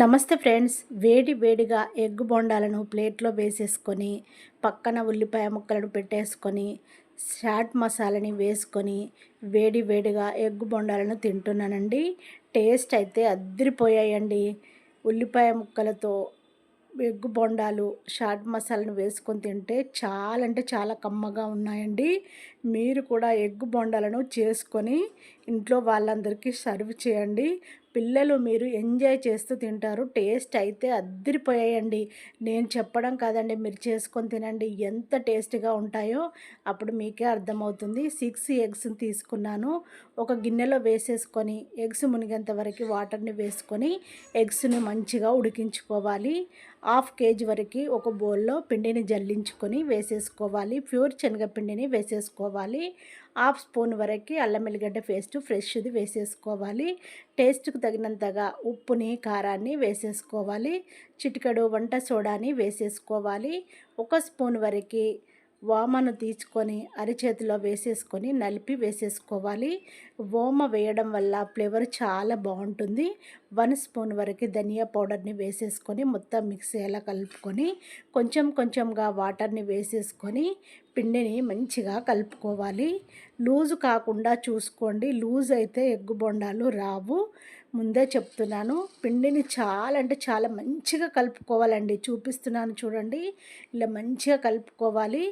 నమస్తే ఫ్రెండ్స్. వేడి వేడిగా ఎగ్ బొండాలను ప్లేట్లో వేసేసుకొని పక్కన ఉల్లిపాయ ముక్కలను పెట్టేసుకొని చాట్ మసాలాని వేసుకొని వేడి వేడిగా ఎగ్ బొండాలను తింటున్నానండి. టేస్ట్ అయితే అద్దరిపోయాయండి ఉల్లిపాయ ముక్కలతో ఎగ్ బొండాలు షాట్ మసాలాను వేసుకొని తింటే చాలా అంటే చాలా కమ్మగా ఉన్నాయండి. మీరు కూడా ఎగ్ బొండాలను చేసుకొని ఇంట్లో వాళ్ళందరికీ సర్వ్ చేయండి. పిల్లలు మీరు ఎంజాయ్ చేస్తూ తింటారు. టేస్ట్ అయితే అద్దరిపోయాయండి. నేను చెప్పడం కాదండి మీరు చేసుకొని తినండి. ఎంత టేస్ట్గా ఉంటాయో అప్పుడు మీకే అర్థమవుతుంది. సిక్స్ ఎగ్స్ తీసుకున్నాను. ఒక గిన్నెలో వేసేసుకొని ఎగ్స్ మునిగేంత వరకు వాటర్ని వేసుకొని ఎగ్స్ని మంచిగా ఉడికించుకోవాలి. హాఫ్ కేజీ వరకు ఒక బౌల్లో పిండిని జల్లించుకొని వేసేసుకోవాలి. ప్యూర్ శనగపిండిని వేసేసుకోవాలి. హాఫ్ స్పూన్ వరకు అల్లం వెల్లిగడ్డ పేస్ట్ ఫ్రెష్ది వేసేసుకోవాలి. టేస్ట్కి తగినంతగా ఉప్పుని కారాన్ని వేసేసుకోవాలి. చిటికెడు వంట సోడాని వేసేసుకోవాలి. ఒక స్పూన్ వరకు వామను తీసుకొని అరిచేతిలో వేసేసుకొని నలిపి వేసేసుకోవాలి. ఓమ వేయడం వల్ల ఫ్లేవర్ చాలా బాగుంటుంది. వన్ స్పూన్ వరకు ధనియా పౌడర్ని వేసేసుకొని మొత్తం మిక్స్ అయ్యేలా కలుపుకొని కొంచెం కొంచెంగా వాటర్ని వేసేసుకొని పిండిని మంచిగా కలుపుకోవాలి. లూజు కాకుండా చూసుకోండి. లూజ్ అయితే ఎగ్గు బొండాలు రావు. ముందే చెప్తున్నాను. పిండిని చాలా అంటే చాలా మంచిగా కలుపుకోవాలండి. చూపిస్తున్నాను చూడండి. ఇలా మంచిగా కలుపుకోవాలి.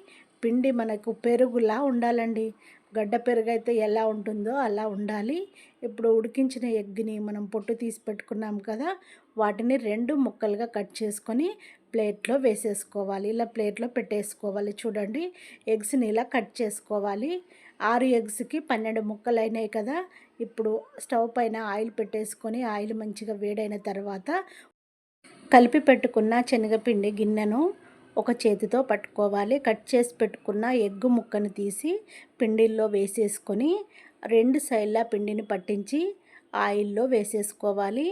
పిండి మనకు పెరుగులా ఉండాలండి. గడ్డ పెరుగు అయితే ఎలా ఉంటుందో అలా ఉండాలి. ఇప్పుడు ఉడికించిన ఎగ్ని మనం పొట్టు తీసి పెట్టుకున్నాం కదా వాటిని రెండు ముక్కలుగా కట్ చేసుకొని ప్లేట్లో వేసేసుకోవాలి. ఇలా ప్లేట్లో పెట్టేసుకోవాలి. చూడండి ఎగ్స్ని ఇలా కట్ చేసుకోవాలి. ఆరు ఎగ్స్కి పన్నెండు ముక్కలు అయినాయి కదా ఇప్పుడు స్టవ్ పైన ఆయిల్ పెట్టేసుకొని ఆయిల్ మంచిగా వేడైన తర్వాత కలిపి పెట్టుకున్న శనగపిండి గిన్నెను ఒక చేతితో పట్టుకోవాలి. కట్ చేసి పెట్టుకున్న ఎగ్గు ముక్కను తీసి పిండిల్లో వేసేసుకొని రెండు సైడ్ల పిండిని పట్టించి ఆయిల్లో వేసేసుకోవాలి.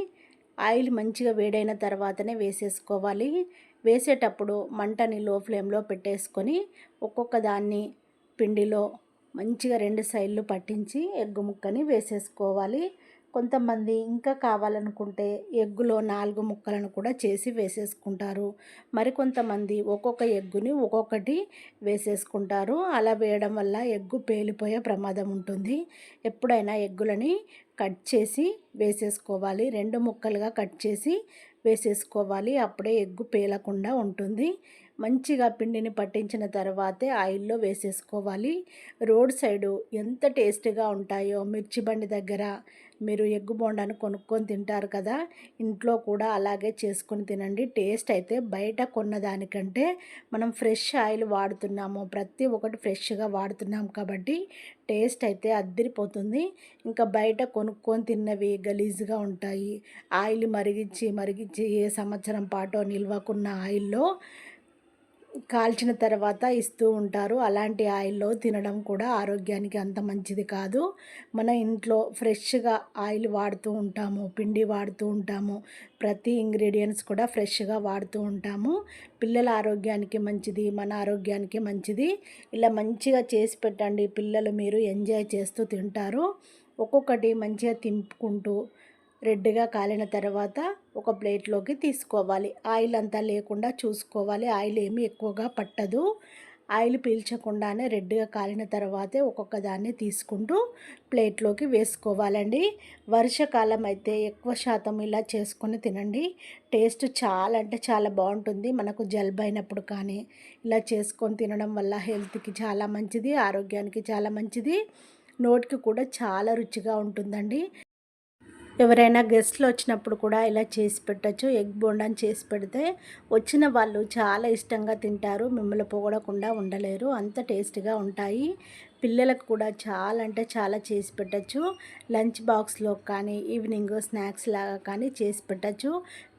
ఆయిల్ మంచిగా వేడైన తర్వాతనే వేసేసుకోవాలి. వేసేటప్పుడు మంటని లో ఫ్లేమ్లో పెట్టేసుకొని ఒక్కొక్క దాన్ని పిండిలో మంచిగా రెండు సైడ్లు పట్టించి ఎగ్గు ముక్కని వేసేసుకోవాలి. కొంతమంది ఇంకా కావాలనుకుంటే ఎగ్గులో నాలుగు ముక్కలను కూడా చేసి వేసేసుకుంటారు. మరికొంతమంది ఒక్కొక్క ఎగ్గుని ఒక్కొక్కటి వేసేసుకుంటారు. అలా వేయడం వల్ల ఎగ్గు పేలిపోయే ప్రమాదం ఉంటుంది. ఎప్పుడైనా ఎగ్గులని కట్ చేసి వేసేసుకోవాలి. రెండు ముక్కలుగా కట్ చేసి వేసేసుకోవాలి. అప్పుడే ఎగ్గు పేలకుండా ఉంటుంది. మంచిగా పిండిని పట్టించిన తర్వాతే ఆయిల్లో వేసేసుకోవాలి. రోడ్ సైడు ఎంత టేస్ట్గా ఉంటాయో మిర్చి బండి దగ్గర మీరు ఎగ్గు బోండాను కొనుక్కొని తింటారు కదా ఇంట్లో కూడా అలాగే చేసుకొని తినండి. టేస్ట్ అయితే బయట కొన్నదానికంటే మనం ఫ్రెష్ ఆయిల్ వాడుతున్నాము. ప్రతి ఒక్కటి ఫ్రెష్గా వాడుతున్నాం కాబట్టి టేస్ట్ అయితే అద్దరిపోతుంది. ఇంకా బయట కొనుక్కొని తిన్నవి గలీజ్గా ఉంటాయి. ఆయిల్ మరిగించి మరిగించి ఏ సంవత్సరం పాటు నిల్వకున్న ఆయిల్లో కాల్చిన తర్వాత ఇస్తూ ఉంటారు. అలాంటి ఆయిల్లో తినడం కూడా ఆరోగ్యానికి అంత మంచిది కాదు. మన ఇంట్లో ఫ్రెష్గా ఆయిల్ వాడుతూ ఉంటాము పిండి వాడుతూ ఉంటాము ప్రతి ఇంగ్రీడియంట్స్ కూడా ఫ్రెష్గా వాడుతూ ఉంటాము. పిల్లల ఆరోగ్యానికి మంచిది మన ఆరోగ్యానికి మంచిది. ఇలా మంచిగా చేసి పెట్టండి. పిల్లలు మీరు ఎంజాయ్ చేస్తూ తింటారు. ఒక్కొక్కటి మంచిగా తింపుకుంటూ రెడ్గా కాలిన తర్వాత ఒక ప్లేట్లోకి తీసుకోవాలి. ఆయిల్ అంతా లేకుండా చూసుకోవాలి. ఆయిల్ ఏమి ఎక్కువగా పట్టదు. ఆయిల్ పీల్చకుండానే రెడ్గా కాలిన తర్వాతే ఒక్కొక్క దాన్ని తీసుకుంటూ ప్లేట్లోకి వేసుకోవాలండి. వర్షాకాలం అయితే ఎక్కువ శాతం ఇలా చేసుకొని తినండి. టేస్ట్ చాలా అంటే చాలా బాగుంటుంది. మనకు జలుబు అయినప్పుడు కానీ ఇలా చేసుకొని తినడం వల్ల హెల్త్కి చాలా మంచిది ఆరోగ్యానికి చాలా మంచిది. నోటికి కూడా చాలా రుచిగా ఉంటుందండి. ఎవరైనా గెస్ట్లు వచ్చినప్పుడు కూడా ఇలా చేసి పెట్టచ్చు. ఎగ్ బోండాని చేసి పెడితే వచ్చిన వాళ్ళు చాలా ఇష్టంగా తింటారు. మిమ్మల్ని పొగడకుండా ఉండలేరు. అంత టేస్ట్గా ఉంటాయి. పిల్లలకు కూడా చాలా అంటే చాలా చేసి పెట్టచ్చు. లంచ్ బాక్స్లో కానీ ఈవినింగ్ స్నాక్స్ లాగా కానీ చేసి పెట్టచ్చు.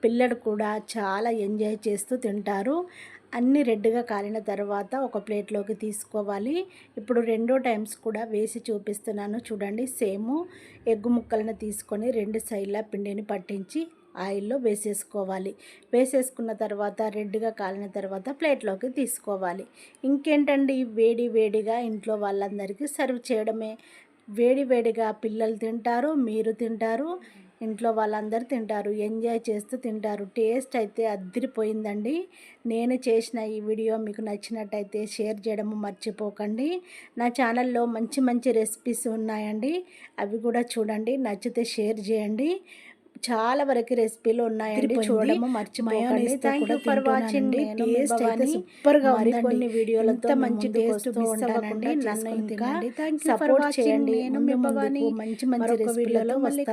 పిల్లలు కూడా చాలా ఎంజాయ్ చేస్తూ తింటారు. అన్ని రెడ్గా కాలిన తర్వాత ఒక ప్లేట్లోకి తీసుకోవాలి. ఇప్పుడు రెండో టైమ్స్ కూడా వేసి చూపిస్తున్నాను. చూడండి సేమ్ ఎగ్గు ముక్కలను తీసుకొని రెండు సైడ్ల పిండిని పట్టించి ఆయిల్లో వేసేసుకోవాలి. వేసేసుకున్న తర్వాత రెడ్గా కాలిన తర్వాత ప్లేట్లోకి తీసుకోవాలి. ఇంకేంటండి వేడి వేడిగా ఇంట్లో వాళ్ళందరికీ సర్వ్ చేయడమే. వేడి వేడిగా పిల్లలు తింటారు మీరు తింటారు. ఇంట్లో వాళ్ళందరూ తింటారు ఎంజాయ్ చేస్తూ తింటారు. టేస్ట్ అయితే అద్దరిపోయిందండి నేను చేసిన ఈ వీడియో మీకు నచ్చినట్టయితే షేర్ చేయడం మర్చిపోకండి. నా ఛానల్లో మంచి మంచి రెసిపీస్ ఉన్నాయండి. అవి కూడా చూడండి నచ్చితే షేర్ చేయండి. చాలా వరకు రెసిపీలు ఉన్నాయండి. చూడడము మర్చిపోకండి. Thank you for watching taste అయితే సూపర్గా వీడియోలతో మంచి టేస్ట్ ఉంటానండి నన్ను ఇంకా సపోర్ట్ చేయండి. నేను మంచి మంచి రెసిపీలలో వస్తాను